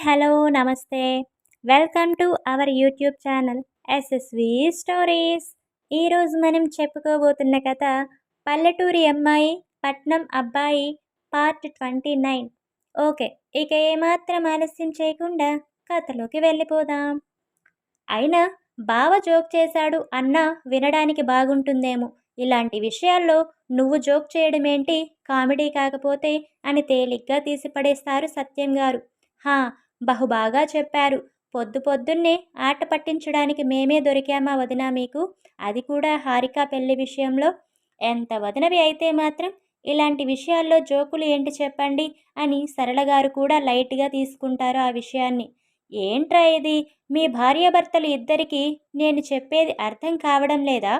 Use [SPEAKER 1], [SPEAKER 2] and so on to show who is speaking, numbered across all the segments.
[SPEAKER 1] Hello నమస్తే. Welcome to our YouTube channel SSV stories. ఈరోజు మనం చెప్పుకోబోతున్న కథ పల్లెటూరి అమ్మాయి పట్నం అబ్బాయి పార్ట్ ట్వంటీ నైన్. ఓకే ఇక ఏమాత్రం ఆలస్యం చేయకుండా కథలోకి వెళ్ళిపోదాం. అయినా బావ జోక్ చేశాడు అన్న వినడానికి బాగుంటుందేమో. ఇలాంటి విషయాల్లో నువ్వు జోక్ చేయడం ఏంటి కామెడీ కాకపోతే అని తేలిగ్గా తీసిపడేస్తారు సత్యం గారు. హా బహుబాగా చెప్పారు. పొద్దు పొద్దున్నే ఆట పట్టించడానికి మేమే దొరికామా వదినా మీకు? అది కూడా హారిక పెళ్ళి విషయంలో. ఎంత వదినవి అయితే మాత్రం ఇలాంటి విషయాల్లో జోకులు ఏంటి చెప్పండి అని సరళగారు కూడా లైట్గా తీసుకుంటారు ఆ విషయాన్ని. ఏంట్రా ఇది? మీ భార్యాభర్తలు ఇద్దరికీ నేను చెప్పేది అర్థం కావడం లేదా?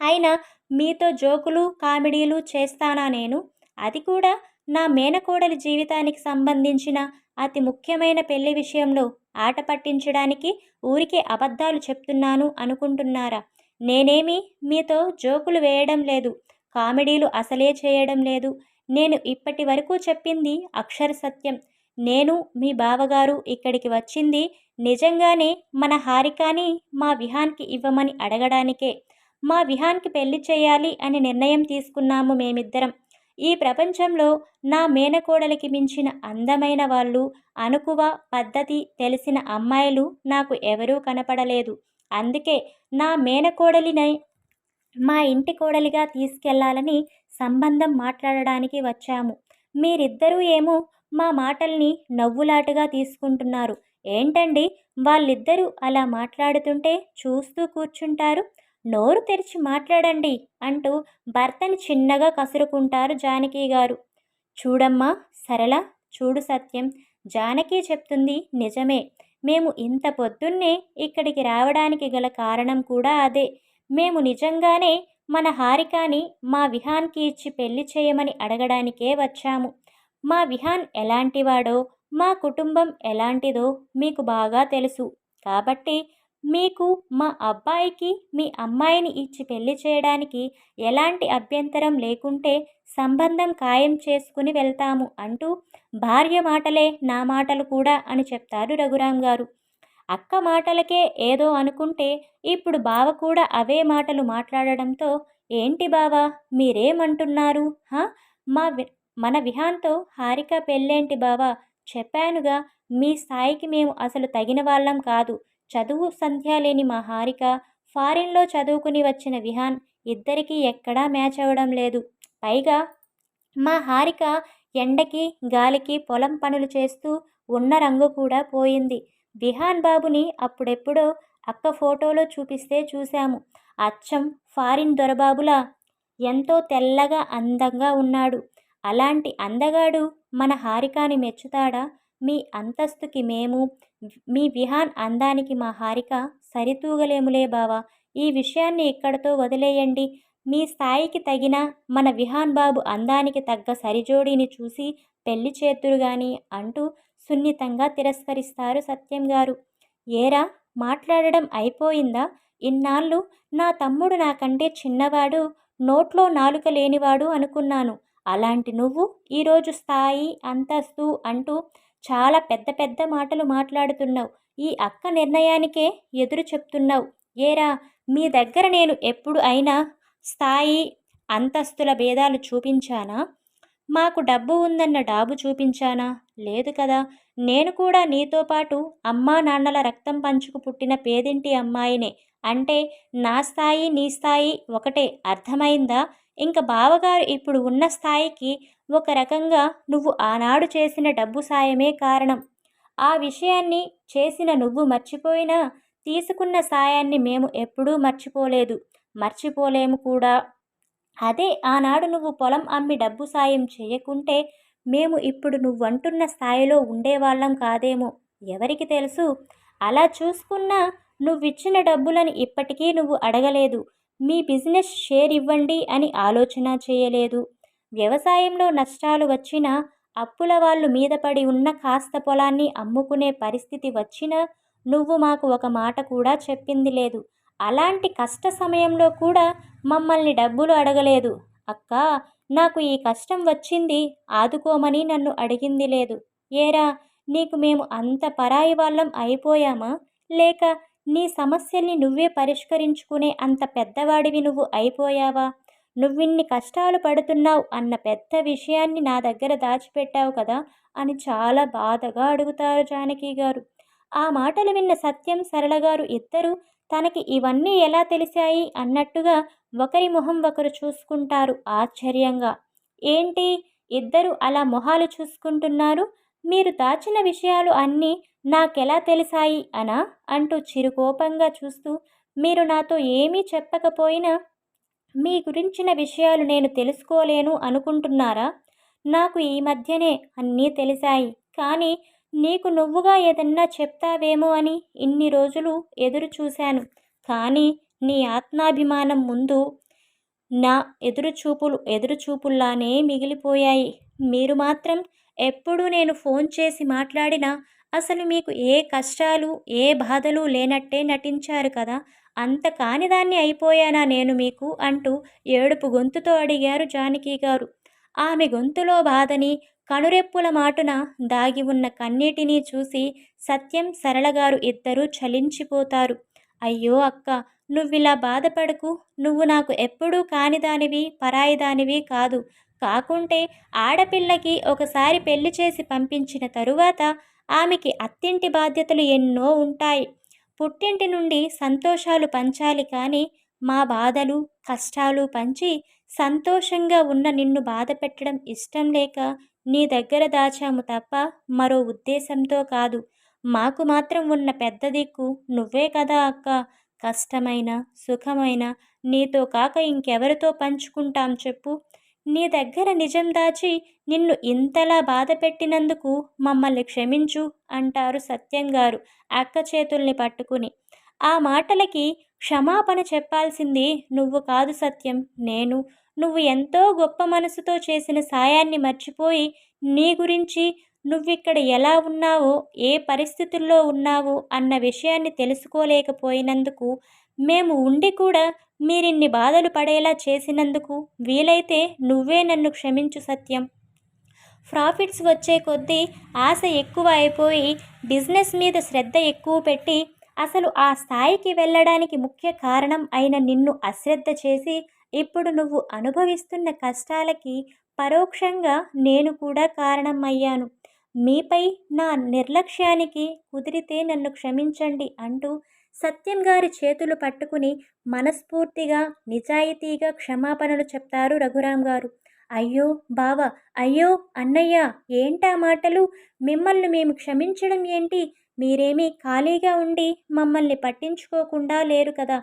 [SPEAKER 1] అయినా మీతో జోకులు కామెడీలు చేస్తానా నేను? అది కూడా నా మేనకోడలి జీవితానికి సంబంధించిన అతి ముఖ్యమైన పెళ్ళి విషయంలో ఆట పట్టించడానికి ఊరికే అబద్ధాలు చెప్తున్నాను అనుకుంటున్నారా? నేనేమి మీతో జోకులు వేయడం లేదు. కామెడీలు అసలే చేయడం లేదు. నేను ఇప్పటి వరకు చెప్పింది అక్షర సత్యం. నేను మీ బావగారు ఇక్కడికి వచ్చింది నిజంగానే మన హారికాని మా విహాన్కి ఇవ్వమని అడగడానికే. మా విహాన్కి పెళ్ళి చేయాలి అని నిర్ణయం తీసుకున్నాము మేమిద్దరం. ఈ ప్రపంచంలో నా మేనకోడలికి మించిన అందమైన వాళ్ళు అనుకువ పద్ధతి తెలిసిన అమ్మాయిలు నాకు ఎవరూ కనపడలేదు. అందుకే నా మేనకోడలినై మా ఇంటి కోడలిగా తీసుకెళ్ళాలని సంబంధం మాట్లాడడానికి వచ్చాము. మీరిద్దరూ ఏమో మా మాటల్ని నవ్వులాటగా తీసుకుంటున్నారు. ఏంటండి? వాళ్ళిద్దరూ అలా మాట్లాడుతుంటే చూస్తూ కూర్చుంటారు. నోరు తెరిచి మాట్లాడండి అంటూ భర్తని చిన్నగా కసురుకుంటారు జానకి గారు. చూడమ్మా సరళ చూడు సత్యం. జానకి చెప్తుంది నిజమే. మేము ఇంత పొద్దున్నే ఇక్కడికి రావడానికి గల కారణం కూడా అదే. మేము నిజంగానే మన హారికాని మా విహాన్కి ఇచ్చి పెళ్ళి చేయమని అడగడానికే వచ్చాము. మా విహాన్ ఎలాంటివాడో మా కుటుంబం ఎలాంటిదో మీకు బాగా తెలుసు. కాబట్టి మీకు మా అబ్బాయికి మీ అమ్మాయిని ఇచ్చి పెళ్ళి చేయడానికి ఎలాంటి అభ్యంతరం లేకుంటే సంబంధం ఖాయం చేసుకుని వెళ్తాము అంటూ భార్య మాటలే నా మాటలు కూడా అని చెప్తారు రఘురాం గారు. అక్క మాటలకే ఏదో అనుకుంటే ఇప్పుడు బావ కూడా అవే మాటలు మాట్లాడడంతో ఏంటి బావా మీరేమంటున్నారు? హా? మా వి మన విహాన్తో హారిక పెళ్ళేంటి బావా? చెప్పానుగా మీ స్థాయికి మేము అసలు తగిన వాళ్ళం కాదు. చదువు సంధ్య లేని మా హారిక ఫారిన్లో చదువుకుని వచ్చిన విహాన్ ఇద్దరికీ ఎక్కడా మ్యాచ్ అవ్వడం లేదు. పైగా మా హారిక ఎండకి గాలికి పొలం పనులు చేస్తూ ఉన్న రంగు కూడా పోయింది. విహాన్ బాబుని అప్పుడెప్పుడో అక్క ఫోటోలో చూపిస్తే చూశాము. అచ్చం ఫారిన్ దొరబాబులా ఎంతో తెల్లగా అందంగా ఉన్నాడు. అలాంటి అందగాడు మన హారికాని మెచ్చుతాడా? మీ అంతస్తుకి మేము మీ విహాన్ అందానికి మా హారిక సరితూగలేములే బావా. ఈ విషయాన్ని ఇక్కడతో వదిలేయండి. మీ స్థాయికి తగిన మన విహాన్ బాబు అందానికి తగ్గ సరిజోడిని చూసి పెళ్ళి చేతురు గాని అంటూ సున్నితంగా తిరస్కరిస్తారు సత్యం గారు. ఏరా మాట్లాడడం అయిపోయిందా? ఇన్నాళ్ళు నా తమ్ముడు నాకంటే చిన్నవాడు నోట్లో నాలుక లేనివాడు అనుకున్నాను. అలాంటి నువ్వు ఈరోజు స్థాయి అంతస్తు అంటూ చాలా పెద్ద పెద్ద మాటలు మాట్లాడుతున్నావు. ఈ అక్క నిర్ణయానికే ఎదురు చెప్తున్నావు. ఏరా మీ దగ్గర నేను ఎప్పుడు అయినా స్థాయి అంతస్తుల భేదాలు చూపించానా? మాకు డబ్బు ఉందన్న డాబు చూపించానా? లేదు కదా. నేను కూడా నీతో పాటు అమ్మా నాన్నల రక్తం పంచుకు పుట్టిన పేదింటి అమ్మాయినే. అంటే నా స్థాయి నీ స్థాయి ఒకటే. అర్థమైందా? ఇంకా బావగారు ఇప్పుడు ఉన్న స్థాయికి ఒక రకంగా నువ్వు ఆనాడు చేసిన డబ్బు సాయమే కారణం. ఆ విషయాన్ని చేసిన నువ్వు మర్చిపోయినా తీసుకున్న సాయాన్ని మేము ఎప్పుడూ మర్చిపోలేదు. మర్చిపోలేము కూడా. అదే ఆనాడు నువ్వు పొలం అమ్మి డబ్బు సాయం చేయకుంటే మేము ఇప్పుడు నువ్వంటున్న స్థాయిలో ఉండేవాళ్ళం కాదేమో. ఎవరికి తెలుసు? అలా చూసుకున్నా నువ్విచ్చిన డబ్బులను ఇప్పటికీ నువ్వు అడగలేదు. మీ బిజినెస్ షేర్ ఇవ్వండి అని ఆలోచన చేయలేదు. వ్యవసాయంలో నష్టాలు వచ్చినా అప్పుల వాళ్ళు మీద పడి ఉన్న కాస్త పొలాన్ని అమ్ముకునే పరిస్థితి వచ్చినా నువ్వు మాకు ఒక మాట కూడా చెప్పింది లేదు. అలాంటి కష్ట సమయంలో కూడా మమ్మల్ని డబ్బులు అడగలేదు. అక్క నాకు ఈ కష్టం వచ్చింది ఆదుకోమని నన్ను అడిగింది లేదు. ఏరా నీకు మేము అంత పరాయి వాళ్ళం అయిపోయామా? లేక నీ సమస్యల్ని నువ్వే పరిష్కరించుకునే అంత పెద్దవాడివి నువ్వు అయిపోయావా? నువ్విన్ని కష్టాలు పడుతున్నావు అన్న పెద్ద విషయాన్ని నా దగ్గర దాచిపెట్టావు కదా అని చాలా బాధగా అడుగుతారు జానకి గారు. ఆ మాటలు విన్న సత్యం సరళ గారు ఇద్దరు తనకి ఇవన్నీ ఎలా తెలిసాయి అన్నట్టుగా ఒకరి మొహం ఒకరు చూసుకుంటారు ఆశ్చర్యంగా. ఏంటి? ఇద్దరు అలా మొహాలు చూసుకుంటున్నారు? మీరు దాచిన విషయాలు అన్నీ నాకెలా తెలిసాయి అనా? అంటూ చిరుకోపంగా చూస్తూ మీరు నాతో ఏమీ చెప్పకపోయినా మీ గురించిన విషయాలు నేను తెలుసుకోలేను అనుకుంటున్నారా? నాకు ఈ మధ్యనే అన్నీ తెలిసాయి. కానీ నీకు నువ్వుగా ఏదన్నా చెప్తావేమో అని ఇన్ని రోజులు ఎదురు చూశాను. కానీ నీ ఆత్మాభిమానం ముందు నా ఎదురుచూపులు ఎదురుచూపుల్లానే మిగిలిపోయాయి. మీరు మాత్రం ఎప్పుడు నేను ఫోన్ చేసి మాట్లాడినా అసలు మీకు ఏ కష్టాలు ఏ బాధలు లేనట్టే నటించారు కదా అంత కానిదాన్ని అయిపోయానా నేను మీకు? అంటూ ఏడుపు గొంతుతో అడిగారు జానకి గారు. ఆమె గొంతులో బాధని కనురెప్పుల మాటున దాగి ఉన్న కన్నీటిని చూసి సత్యం సరళగారు ఇద్దరూ చలించిపోతారు. అయ్యో అక్క నువ్విలా బాధపడకు నువ్వు నాకు ఎప్పుడూ కానిదానివి పరాయిదానివి కాదు. కాకుంటే ఆడపిల్లకి ఒకసారి పెళ్ళి చేసి పంపించిన తరువాత ఆమెకి అత్తింటి బాధ్యతలు ఎన్నో ఉంటాయి. పుట్టింటి నుండి సంతోషాలు పంచాలి కానీ మా బాధలు కష్టాలు పంచి సంతోషంగా ఉన్న నిన్ను బాధ పెట్టడం ఇష్టం లేక నీ దగ్గర దాచాము తప్ప మరో ఉద్దేశంతో కాదు. మాకు మాత్రం ఉన్న పెద్ద దిక్కు నువ్వే కదా అక్క. కష్టమైన సుఖమైన నీతో కాక ఇంకెవరితో పంచుకుంటాం చెప్పు. నీ దగ్గర నిజం దాచి నిన్ను ఇంతలా బాధ పెట్టినందుకు మమ్మల్ని క్షమించు అంటారు సత్యం గారు అక్క చేతుల్ని పట్టుకుని. ఆ మాటలకి క్షమాపణ చెప్పాల్సింది నువ్వు కాదు సత్యం నేను. నువ్వు ఎంతో గొప్ప మనసుతో చేసిన సాయాన్ని మర్చిపోయి నీ గురించి నువ్విక్కడ ఎలా ఉన్నావో ఏ పరిస్థితుల్లో ఉన్నావో అన్న విషయాన్ని తెలుసుకోలేకపోయినందుకు మేము ఉండి కూడా మీరిన్ని బాధలు పడేలా చేసినందుకు వీలైతే నువ్వే నన్ను క్షమించు సత్యం. ప్రాఫిట్స్ వచ్చే కొద్దీ ఆశ ఎక్కువ అయిపోయి బిజినెస్ మీద శ్రద్ధ ఎక్కువ పెట్టి అసలు ఆ స్థాయికి వెళ్ళడానికి ముఖ్య కారణం అయిన నిన్ను అశ్రద్ధ చేసి ఇప్పుడు నువ్వు అనుభవిస్తున్న కష్టాలకి పరోక్షంగా నేను కూడా కారణం అయ్యాను. మీపై నా నిర్లక్ష్యానికి కుదిరితే నన్ను క్షమించండి అంటూ సత్యం గారి చేతులు పట్టుకుని మనస్ఫూర్తిగా నిజాయితీగా క్షమాపణలు చెప్తారు రఘురాం గారు. అయ్యో బావ అయ్యో అన్నయ్య ఏంటా మాటలు? మిమ్మల్ని మేము క్షమించడం ఏంటి? మీరేమీ ఖాళీగా ఉండి మమ్మల్ని పట్టించుకోకుండా లేరు కదా.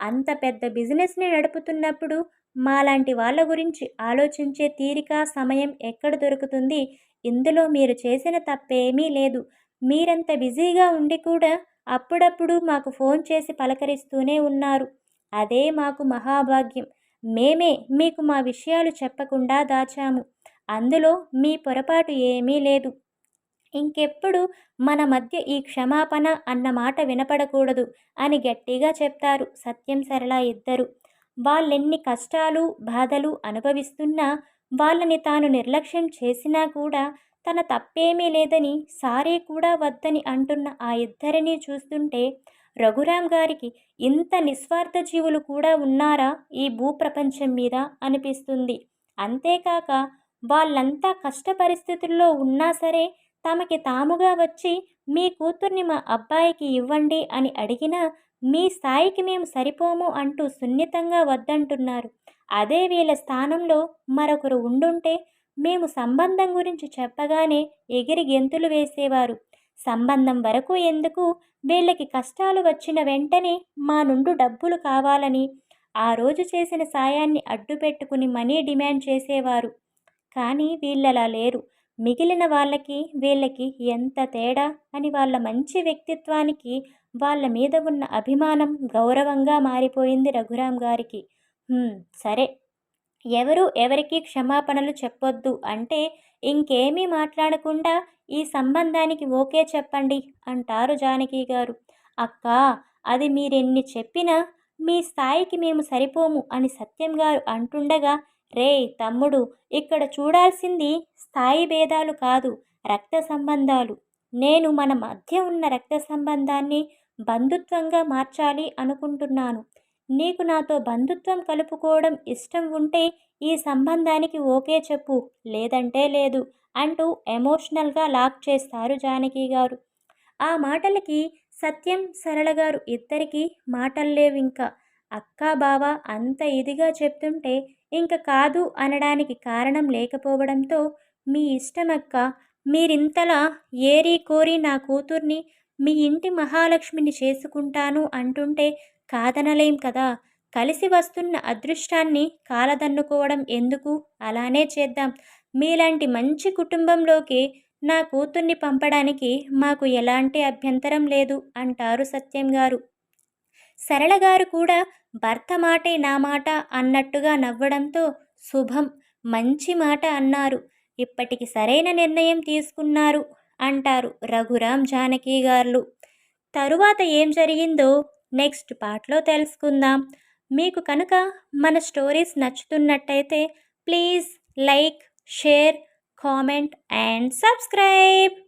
[SPEAKER 1] అంత పెద్ద బిజినెస్ని నడుపుతున్నప్పుడు మాలాంటి వాళ్ళ గురించి ఆలోచించే తీరిక సమయం ఎక్కడ దొరుకుతుంది? ఇందులో మీరు చేసిన తప్పేమీ లేదు. మీరంత బిజీగా ఉండి కూడా అప్పుడప్పుడు మాకు ఫోన్ చేసి పలకరిస్తూనే ఉన్నారు. అదే మాకు మహాభాగ్యం. మేమే మీకు మా విషయాలు చెప్పకుండా దాచాము. అందులో మీ పొరపాటు ఏమీ లేదు. ఇంకెప్పుడు మన మధ్య ఈ క్షమాపణ అన్న మాట వినపడకూడదు అని గట్టిగా చెప్తారు సత్యం సరళ ఇద్దరు. వాళ్ళెన్ని కష్టాలు బాధలు అనుభవిస్తున్నా వాళ్ళని తాను నిర్లక్ష్యం చేసినా కూడా తన తప్పేమీ లేదని సారీ కూడా వద్దని అంటున్న ఆ ఇద్దరిని చూస్తుంటే రఘురాం గారికి ఇంత నిస్వార్థ జీవులు కూడా ఉన్నారా ఈ భూప్రపంచం మీద అనిపిస్తుంది. అంతేకాక వాళ్ళంతా కష్ట పరిస్థితుల్లో ఉన్నా సరే తమకి తాముగా వచ్చి మీ కూతుర్ని మా అబ్బాయికి ఇవ్వండి అని అడిగినా మీ స్థాయికి మేము సరిపోము అంటూ సున్నితంగా వద్దంటున్నారు. అదే వీళ్ళ స్థానంలో మరొకరు ఉండుంటే మేము సంబంధం గురించి చెప్పగానే ఎగిరి గెంతులు వేసేవారు. సంబంధం వరకు ఎందుకు? వీళ్ళకి కష్టాలు వచ్చిన వెంటనే మా నుండు డబ్బులు కావాలని ఆ రోజు చేసిన సాయాన్ని అడ్డుపెట్టుకుని మనీ డిమాండ్ చేసేవారు. కానీ వీళ్ళలా లేరు. మిగిలిన వాళ్ళకి వీళ్ళకి ఎంత తేడా అని వాళ్ళ మంచి వ్యక్తిత్వానికి వాళ్ళ మీద ఉన్న అభిమానం గౌరవంగా మారిపోయింది రఘురాం గారికి. సరే. ఎవరు ఎవరికి క్షమాపణలు చెప్పొద్దు అంటే ఇంకేమీ మాట్లాడకుండా ఈ సంబంధానికి ఓకే చెప్పండి అంటారు జానకి గారు. అక్క అది మీరెన్ని చెప్పినా మీ స్థాయికి మేము సరిపోము అని సత్యం గారు అంటుండగా రే తమ్ముడు ఇక్కడ చూడాల్సింది స్థాయి భేదాలు కాదు రక్త సంబంధాలు. నేను మన మధ్య ఉన్న రక్త సంబంధాన్ని బంధుత్వంగా మార్చాలి అనుకుంటున్నాను. నీకు నాతో బంధుత్వం కలుపుకోవడం ఇష్టం ఉంటే ఈ సంబంధానికి ఓకే చెప్పు. లేదంటే లేదు అంటూ ఎమోషనల్గా లాక్ చేస్తారు జానకి గారు. ఆ మాటలకి సత్యం సరళ గారు ఇద్దరికీ మాటల్లేవు ఇంకా అక్కా బావ అంత ఇదిగా చెప్తుంటే ఇంక కాదు అనడానికి కారణం లేకపోవడంతో మీ ఇష్టమక్క మీరింతలా ఏరి కోరి నా కూతుర్ని మీ ఇంటి మహాలక్ష్మిని చేసుకుంటాను అంటుంటే కాదనలేం కదా? కలిసి వస్తున్న అదృష్టాన్ని కాలదన్నుకోవడం ఎందుకు? అలానే చేద్దాం. మీలాంటి మంచి కుటుంబంలోకి నా కూతుర్ని పంపడానికి మాకు ఎలాంటి అభ్యంతరం లేదు అంటారు సత్యం గారు. సరళ గారు కూడా భర్త మాటే నా మాట అన్నట్టుగా నవ్వడంతో శుభం మంచి మాట అన్నారు. ఇప్పటికి సరైన నిర్ణయం తీసుకున్నారు అంటారు రఘురామ్ జానకి గారు. తరువాత ఏం జరిగిందో నెక్స్ట్ పార్ట్లో తెలుసుకుందాం. మీకు కనుక మన stories నచ్చుతున్నట్టయితే please like share comment and subscribe.